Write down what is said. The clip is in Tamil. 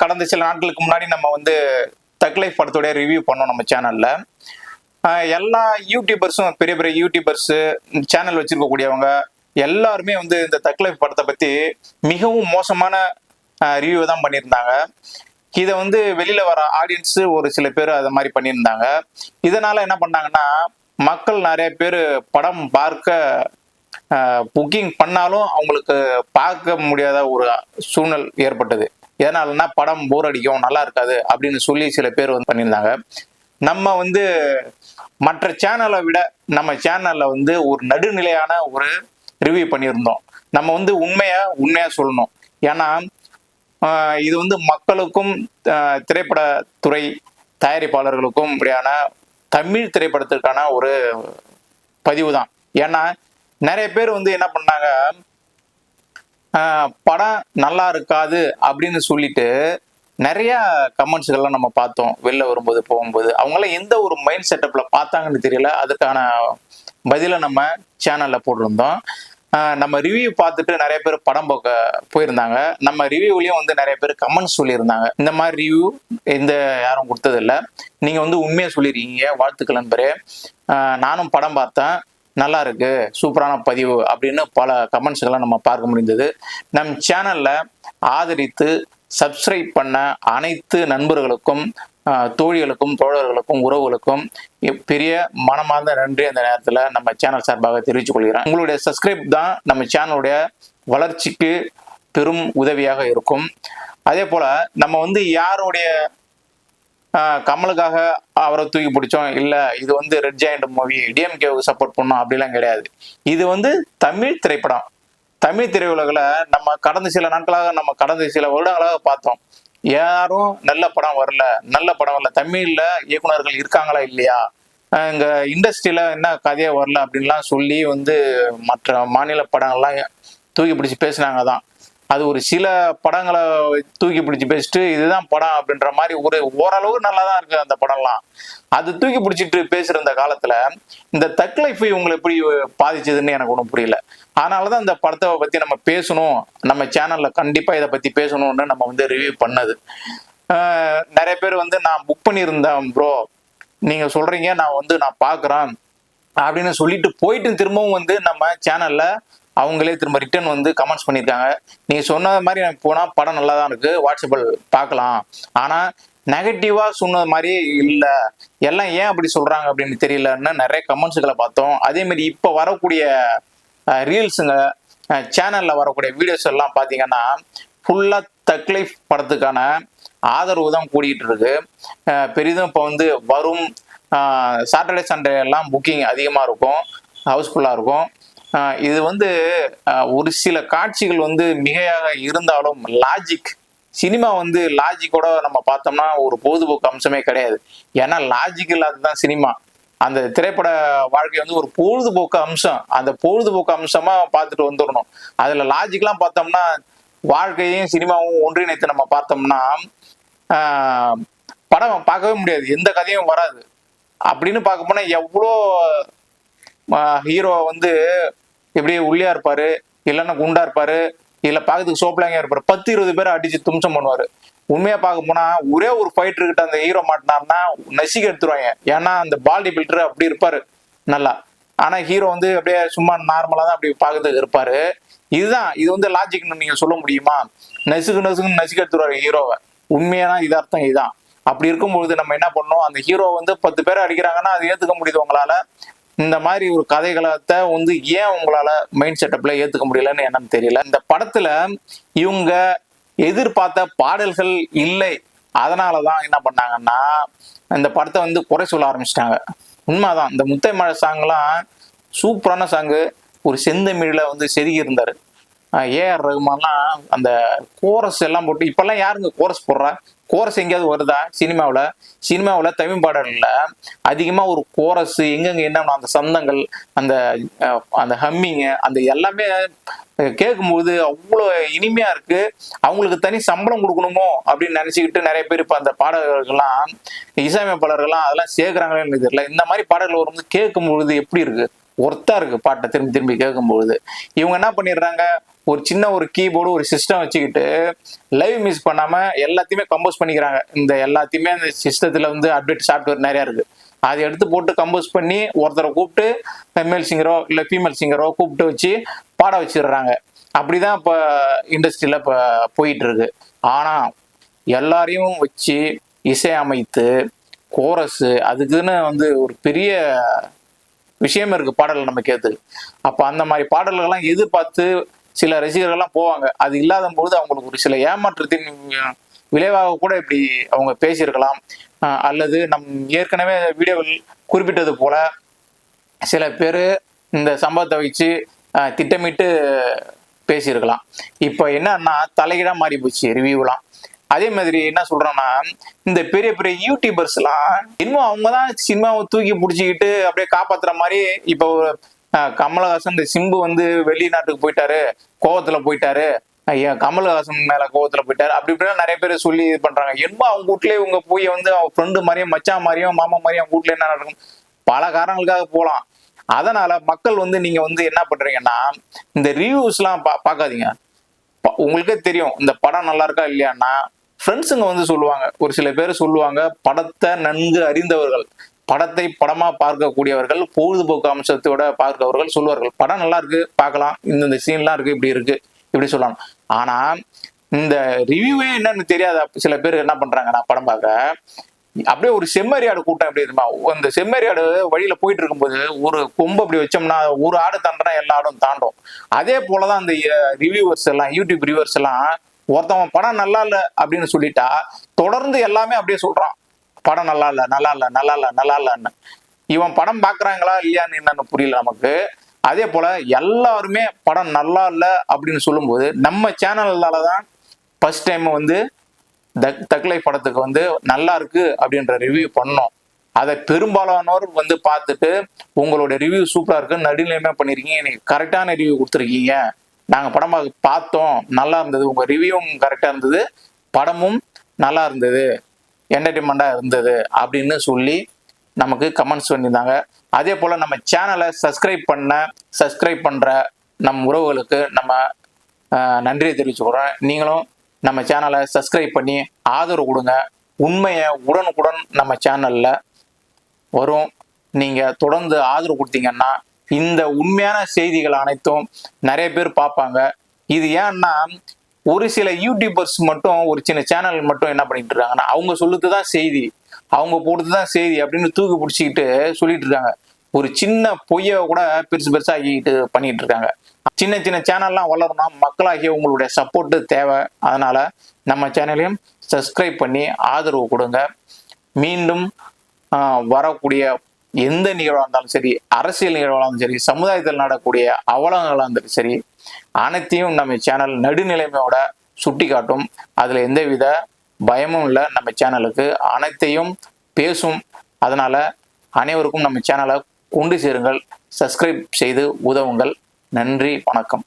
கடந்த சில நாட்களுக்கு முன்னாடி நம்ம வந்து தக்லை படத்துடைய ரிவ்யூ பண்ணோம் நம்ம சேனல்ல எல்லா யூடியூபர்ஸும் பெரிய பெரிய யூடியூபர்ஸ் சேனல் வச்சிருக்கக்கூடியவங்க எல்லாருமே வந்து இந்த தக்லைஃப் படத்தை பத்தி மிகவும் மோசமான ரிவ்யூ தான் பண்ணியிருந்தாங்க. இதை வந்து வெளியில வர ஆடியன்ஸ் ஒரு சில பேர் அது மாதிரி பண்ணியிருந்தாங்க. இதனால என்ன பண்ணாங்கன்னா மக்கள் நிறைய பேர் படம் பார்க்க புக்கிங் பண்ணாலும் அவங்களுக்கு பார்க்க முடியாத ஒரு சூழ்நிலை ஏற்பட்டது. எதனாலன்னா படம் போர் அடிக்கும் நல்லா இருக்காது அப்படின்னு சொல்லி சில பேர் வந்து பண்ணியிருந்தாங்க. நம்ம வந்து மற்ற சேனலை விட நம்ம சேனலில் வந்து ஒரு நடுநிலையான ஒரு ரிவ்யூ பண்ணியிருந்தோம். நம்ம வந்து உண்மையா உண்மையா சொல்லணும். ஏன்னா இது வந்து மக்களுக்கும் திரைப்பட திரைப்படத்துறை தயாரிப்பாளர்களுக்கும் இப்படியான தமிழ் திரைப்படத்திற்கான ஒரு பதிவு தான் ஏன்னா நிறைய பேர் வந்து என்ன பண்ணாங்க படம் நல்லா இருக்காது அப்படின்னு சொல்லிட்டு நிறைய கமெண்ட்ஸ்கள்லாம் நம்ம பார்த்தோம். வெளில வரும்போது போகும்போது. அவங்களாம் எந்த ஒரு மைண்ட் செட்டப்ல பார்த்தாங்கன்னு தெரியல. அதுக்கான பதிலை நம்ம சேனல்ல போட்டிருந்தோம். நம்ம ரிவ்யூ பார்த்துட்டு நிறைய பேர் படம் பார்க்க போயிருந்தாங்க. நம்ம ரிவ்யூலையும் வந்து நிறைய பேர் கமெண்ட்ஸ் சொல்லியிருந்தாங்க. இந்த மாதிரி ரிவ்யூ எந்த யாரும் கொடுத்ததில்ல. நீங்கள் வந்து உண்மையாக சொல்லியிருக்கீங்க வாழ்த்துக்கள் நண்பரே. நானும் படம் பார்த்தேன். நல்லா இருக்கு சூப்பரான பதிவு அப்படின்னு பல கமெண்ட்ஸ்களை நம்ம பார்க்க முடிந்தது. நம் சேனல்ல ஆதரித்து சப்ஸ்கிரைப் பண்ண அனைத்து நண்பர்களுக்கும் தோழிகளுக்கும் தோழர்களுக்கும் உறவுகளுக்கும் பெரிய மனமார்ந்த நன்றி அந்த நேரத்தில் நம்ம சேனல் சார்பாக தெரிவித்துக் கொள்கிறேன். உங்களுடைய சப்ஸ்கிரைப் தான் நம்ம சேனலுடைய வளர்ச்சிக்கு பெரும் உதவியாக இருக்கும். அதே போல் நம்ம வந்து யாருடைய கமலுக்காக அவரை தூக்கி பிடிச்சோம். இல்லை இது வந்து ரெட் ஜாயிண்ட் மூவி டிஎம்கேவுக்கு சப்போர்ட் பண்ணோம் அப்படிலாம் கிடையாது. இது வந்து தமிழ் திரைப்படம். தமிழ் திரையுலகில் நம்ம கடந்த சில நாட்களாக நம்ம கடந்த சில வருடங்களாக பார்த்தோம். யாரும் நல்ல படம் வரல நல்ல படம் வரல. தமிழில் இயக்குனர்கள் இருக்காங்களா இல்லையா? இங்கே இண்டஸ்ட்ரியில் என்ன கதையே வரல அப்படின்லாம் சொல்லி வந்து மற்ற மாநில படங்கள்லாம் தூக்கி பிடிச்சி பேசினாங்க தான். அது ஒரு சில படங்களை தூக்கி பிடிச்சி பேசிட்டு இதுதான் படம் அப்படின்ற மாதிரி ஒரு ஓரளவு நல்லா தான் இருக்கு அந்த படம்லாம். அது தூக்கி பிடிச்சிட்டு பேசுற காலத்துல இந்த தக் லைஃப் இவங்களை எப்படி பாதிச்சதுன்னு எனக்கு ஒன்றும் புரியல. அதனாலதான் இந்த படத்தை பத்தி நம்ம பேசணும். நம்ம சேனல்ல கண்டிப்பா இதை பத்தி பேசணும்னு நம்ம வந்து ரிவ்யூ பண்ணது. ஆஹ் நிறைய பேர் வந்து நான் புக் பண்ணியிருந்தேன் ப்ரோ நீங்க சொல்றீங்க நான் வந்து நான் பாக்குறேன் அப்படின்னு சொல்லிட்டு போயிட்டு திரும்பவும் வந்து நம்ம சேனல்ல அவங்களே திரும்ப ரிட்டர்ன் வந்து கமெண்ட்ஸ் பண்ணியிருக்காங்க. நீ சொன்ன மாதிரி எனக்கு போனால் படம் நல்லா தான் இருக்குது வாட்ஸ்அப்பில் பார்க்கலாம் ஆனால் நெகட்டிவாக சொன்னது மாதிரி இல்லை. எல்லாம் ஏன் அப்படி சொல்கிறாங்க அப்படின்னு தெரியலன்னு நிறைய கமெண்ட்ஸுகளை பார்த்தோம். அதேமாரி இப்போ வரக்கூடிய ரீல்ஸுங்க சேனலில் வரக்கூடிய வீடியோஸ் எல்லாம் பார்த்தீங்கன்னா ஃபுல்லாக தக்லைஃப் படத்துக்கான ஆதரவு தான் கூடிகிட்டு இருக்கு. பெரிதும் இப்போ வந்து வரும் சாட்டர்டே சண்டே எல்லாம் புக்கிங் அதிகமாக இருக்கும். ஹவுஸ்ஃபுல்லாக இருக்கும். இது வந்து ஒரு சில காட்சிகள் வந்து மிகையாக இருந்தாலும் லாஜிக் சினிமா வந்து லாஜிக்கோட நம்ம பார்த்தோம்னா ஒரு பொழுதுபோக்கு அம்சமே கிடையாது. ஏன்னா லாஜிக் இல்லாததுதான் சினிமா. அந்த திரைப்பட வாழ்க்கை வந்து ஒரு பொழுதுபோக்கு அம்சம். அந்த பொழுதுபோக்கு அம்சமா பார்த்துட்டு வந்துடணும். அதுல லாஜிக்லாம் பார்த்தோம்னா வாழ்க்கையும் சினிமாவும் ஒன்றிணைத்து நம்ம பார்த்தோம்னா படம் பார்க்கவே முடியாது. எந்த கதையும் வராது. அப்படின்னு பார்க்க போனா எவ்வளோ ஹீரோ வந்து இப்படி உள்ளியா இருப்பாரு? இல்லைன்னா குண்டா இருப்பாரு? இல்ல பாக்கிறதுக்கு சோப்பிளாங்க இருப்பாரு? பத்து இருபது பேர் அடிச்சு தும்சம் பண்ணுவாரு. உண்மையா பார்க்க போனா ஒரே ஒரு ஃபைட்டர் கிட்ட அந்த ஹீரோ மாட்டினார்னா நசிக்க எடுத்துருவாங்க. ஏன்னா அந்த பால்டி பில்டர் அப்படி இருப்பாரு. நல்லா. ஆனா ஹீரோ வந்து அப்படியே சும்மா நார்மலா தான் அப்படி பார்க்கறதுக்கு இருப்பாரு. இதுதான். இது வந்து லாஜிக்னு நீங்க சொல்ல முடியுமா? நசுக்கு நசுக்குன்னு நசுக்க எடுத்துருவாரு ஹீரோவை உண்மையான இதார்த்தம் இதுதான். அப்படி இருக்கும்பொழுது நம்ம என்ன பண்ணோம் அந்த ஹீரோ வந்து பத்து பேர் அடிக்கிறாங்கன்னா அது ஏத்துக்க முடியுது உங்களால. இந்த மாதிரி ஒரு கதைகளத்தை வந்து ஏன் உங்களால மைண்ட் செட்டப்ல ஏத்துக்க முடியலன்னு என்னன்னு தெரியல. இந்த படத்துல இவங்க எதிர்பார்த்த பாடல்கள் இல்லை. அதனாலதான் என்ன பண்ணாங்கன்னா இந்த படத்தை வந்து குறை சொல்ல ஆரம்பிச்சிட்டாங்க. உண்மைதான் இந்த முத்தை மழை சாங்லாம் சூப்பரான சாங்கு ஒரு செந்தமிழில் வந்து செதுகி இருந்தாரு. ஏஆர் ரகுமான்லாம் அந்த கோரஸ் எல்லாம் போட்டு இப்பெல்லாம் யாருங்க கோரஸ் போடுறா? கோரஸ் எங்கேயாவது வருதா சினிமாவில்? சினிமாவில் தமிழ் பாடல்களில் அதிகமாக ஒரு கோரஸ் எங்கெங்க என்ன அந்த சந்தங்கள் அந்த அந்த ஹம்மிங்கு அந்த எல்லாமே கேட்கும்போது அவ்வளோ இனிமையாக இருக்கு. அவங்களுக்கு தனி சம்பளம் கொடுக்கணுமோ அப்படின்னு நினச்சிக்கிட்டு நிறைய பேர் இப்போ அந்த பாடல்கள்லாம் இசையமைப்பாளர்கள்லாம் அதெல்லாம் சேர்க்குறாங்களே எனக்கு தெரியல. இந்த மாதிரி பாடல்கள் வரும்போது கேட்கும்பொழுது எப்படி இருக்கு? ஒர்த்தா இருக்கு பாட்டை திரும்பி திரும்பி கேட்கும்பொழுது. இவங்க என்ன பண்ணிடுறாங்க? ஒரு சின்ன ஒரு கீபோர்டு ஒரு சிஸ்டம் வச்சுக்கிட்டு லைவ் மிஸ் பண்ணாமல் எல்லாத்தையுமே கம்போஸ் பண்ணிக்கிறாங்க. இந்த எல்லாத்தையுமே அந்த சிஸ்டத்தில் வந்து அப்டேட் சாஃப்ட்வேர் நிறையா இருக்குது அதை எடுத்து போட்டு கம்போஸ் பண்ணி ஒருத்தரை கூப்பிட்டு ஃபெமேல் சிங்கரோ இல்லை ஃபீமேல் சிங்கரோ கூப்பிட்டு வச்சு பாட வச்சிடுறாங்க. அப்படிதான் இப்போ இண்டஸ்ட்ரியில் இப்போ போயிட்டு இருக்கு. ஆனால் எல்லாரையும் வச்சு இசையமைத்து கோரஸு அதுக்குன்னு வந்து ஒரு பெரிய விஷயம் இருக்குது பாடல் நம்ம கேட்டு அப்போ அந்த மாதிரி பாடல்கள்லாம் எதிர்பார்த்து சில ரசிகர்கள்லாம் போவாங்க. அது இல்லாத போது அவங்களுக்கு ஒரு சில ஏமாற்றத்தின் விளைவாக கூட இப்படி அவங்க பேசியிருக்கலாம். அல்லது நம் ஏற்கனவே வீடியோவில் குறிப்பிட்டது போல சில பேர் இந்த சம்பவத்தை வச்சு அஹ், திட்டமிட்டு பேசியிருக்கலாம். இப்போ என்னன்னா தலைகீழாக மாறி போச்சு ரிவ்யூலாம் அதே மாதிரி என்ன சொல்றேன்னா இந்த பெரிய பெரிய யூடியூபர்ஸ்லாம் இன்னும் அவங்க தான் சினிமாவை தூக்கி பிடிச்சிக்கிட்டு அப்படியே காப்பாத்துற மாதிரி இப்போ கமலஹாசன் இந்த சிம்பு வந்து வெளிநாட்டுக்கு போயிட்டாரு கோவத்துல போயிட்டாரு. ஐயா கமலஹாசன் மேல கோவத்துல போயிட்டாரு. அப்படி இப்படிலாம் நிறைய பேர் சொல்லி இது பண்றாங்க. என்னமோ அவங்க வீட்லயே இவங்க போய் வந்து அவங்க ஃப்ரெண்டு மாதிரியும் மச்சான் மாதிரியும் மாமா மாதிரியும் அவங்க வீட்ல என்ன நடக்கும்? பல காரணங்களுக்காக போகலாம். அதனால மக்கள் வந்து நீங்க வந்து என்ன பண்றீங்கன்னா இந்த ரிவ்யூஸ்லாம் பா பாக்காதீங்க உங்களுக்கே தெரியும் இந்த படம் நல்லா இருக்கா இல்லையான்னா ஃப்ரெண்ட்ஸுங்க வந்து சொல்லுவாங்க. ஒரு சில பேர் சொல்லுவாங்க படத்தை நன்கு அறிந்தவர்கள். படத்தை படமா பார்க்கக்கூடியவர்கள் பொழுதுபோக்கு அம்சத்தோட பார்க்கவர்கள் சொல்லுவார்கள் படம் நல்லா இருக்கு பார்க்கலாம். இந்த சீன்லாம் இருக்கு இப்படி இருக்கு. இப்படி சொல்லலாம். ஆனா இந்த ரிவ்யூவே என்னன்னு தெரியாத சில பேர் என்ன பண்றாங்கன்னா படம் பார்க்க அப்படியே ஒரு செம்மறியாடு கூட்டம் எப்படி இருக்குமா அந்த செம்மறியாடு வழியில போயிட்டு இருக்கும்போது ஒரு கொம்பு அப்படி வச்சோம்னா ஒரு ஆடு தாண்டனா எல்லா ஆடும் தாண்டும். அதே போலதான் அந்த ரிவ்யூவர்ஸ் எல்லாம் யூடியூப் ரிவ்யூவர்ஸ் எல்லாம் ஒருத்தவன் படம் நல்லா இல்லை அப்படின்னு சொல்லிட்டா தொடர்ந்து எல்லாமே அப்படியே சொல்றான். படம் நல்லா இல்லை நல்லா இல்லை நல்லா இல்லை நல்லா இல்லைன்னு. இவன் படம் பார்க்குறாங்களா இல்லையான்னு என்னன்னு புரியல நமக்கு. அதே போல் எல்லாருமே படம் நல்லா இல்லை அப்படின்னு சொல்லும்போது நம்ம சேனல்னால தான் ஃபர்ஸ்ட் டைம் வந்து தக் தக்லை படத்துக்கு வந்து நல்லா இருக்கு அப்படின்ற ரிவ்யூ பண்ணோம். அதை பெரும்பாலானோர் வந்து பார்த்துட்டு உங்களோட ரிவ்யூ சூப்பராக இருக்கு நடுநிலையமே பண்ணியிருக்கீங்க எனக்கு கரெக்டான ரிவ்யூ கொடுத்துருக்கீங்க. நாங்கள் படம் பார்த்தோம் நல்லா இருந்தது. உங்கள் ரிவ்யூவும் கரெக்டாக இருந்தது. படமும் நல்லா இருந்தது. என்டர்டைன்மெண்டா இருந்தது அப்படின்னு சொல்லி நமக்கு கமெண்ட்ஸ் பண்ணியிருந்தாங்க அதே போல நம்ம சேனலை சப்ஸ்கிரைப் பண்ண சப்ஸ்கிரைப் பண்ற நம் உறவுகளுக்கு நம்ம ஆஹ், நன்றியை தெரிவிச்சுக்கிறோம் நீங்களும் நம்ம சேனலை சப்ஸ்கிரைப் பண்ணி ஆதரவு கொடுங்க. உண்மையை உடனுக்குடன் நம்ம சேனல்ல வரும். நீங்க தொடர்ந்து ஆதரவு கொடுத்தீங்கன்னா இந்த உண்மையான செய்திகள் அனைத்தும் நிறைய பேர் பார்ப்பாங்க. இது ஏன்னா ஒரு சில யூடியூபர்ஸ் மட்டும் ஒரு சின்ன சேனல் மட்டும் என்ன பண்ணிட்டு இருக்காங்கன்னா அவங்க சொல்லுது தான் செய்தி. அவங்க போடுறது தான் செய்தி அப்படின்னு தூக்கி பிடிச்சிக்கிட்டு சொல்லிட்டு இருக்காங்க. ஒரு சின்ன பொய்யை கூட பெருசு பெருசாகிட்டு பண்ணிட்டு இருக்காங்க. சின்ன சின்ன சேனல்லாம் வளரணும். மக்களாகிய உங்களுடைய சப்போர்ட்டு தேவை. அதனால நம்ம சேனலையும் சப்ஸ்கிரைப் பண்ணி ஆதரவு கொடுங்க. மீண்டும் வரக்கூடிய எந்த நிகழ்வாக இருந்தாலும் சரி அரசியல் நிகழ்வாக இருந்தாலும் சரி சமுதாயத்தில் நடக்கூடிய அவலங்களாக இருந்தாலும் சரி அனைத்தையும் நம்ம சேனல் நடுநிலைமையோட சுட்டி காட்டும் அதில் எந்தவித பயமும் இல்லை நம்ம சேனலுக்கு அனைத்தையும் பேசும். அதனால் அனைவருக்கும் நம்ம சேனலை கொண்டு சேருங்கள். சப்ஸ்கிரைப் செய்து உதவுங்கள். நன்றி வணக்கம்.